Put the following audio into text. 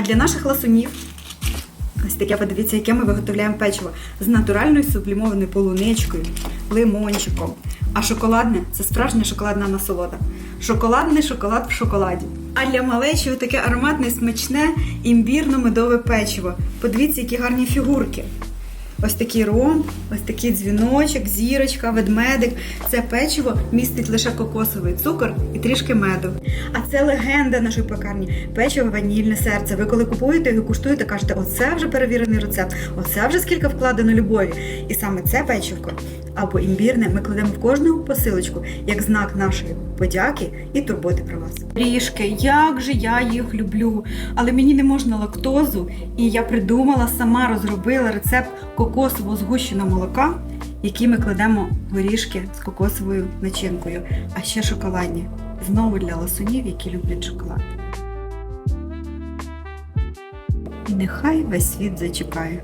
А для наших ласунів ось таке, подивіться, яке ми виготовляємо печиво з натуральною сублімованою полуничкою, лимончиком. А шоколадне це справжня шоколадна насолода. Шоколадний шоколад в шоколаді. А для малечі таке ароматне, смачне імбірно-медове печиво. Подивіться, які гарні фігурки. Ось такий ром, ось такий дзвіночок, зірочка, ведмедик. Це печиво містить лише кокосовий цукор і трішки меду. А це легенда нашої пекарні. Печиво ванільне серце. Ви коли купуєте його, куштуєте, кажете, оце вже перевірений рецепт, оце вже скільки вкладено любові. І саме це печивко або імбірне ми кладемо в кожну посилочку як знак нашої подяки і турботи про вас. Ріжки, як же я їх люблю, але мені не можна лактозу, і я придумала сама розробила рецепт кокосового згущеного молока, які ми кладемо в горішки з кокосовою начинкою, а ще шоколадні. Знову для ласунів, які люблять шоколад. І нехай весь світ зачекає.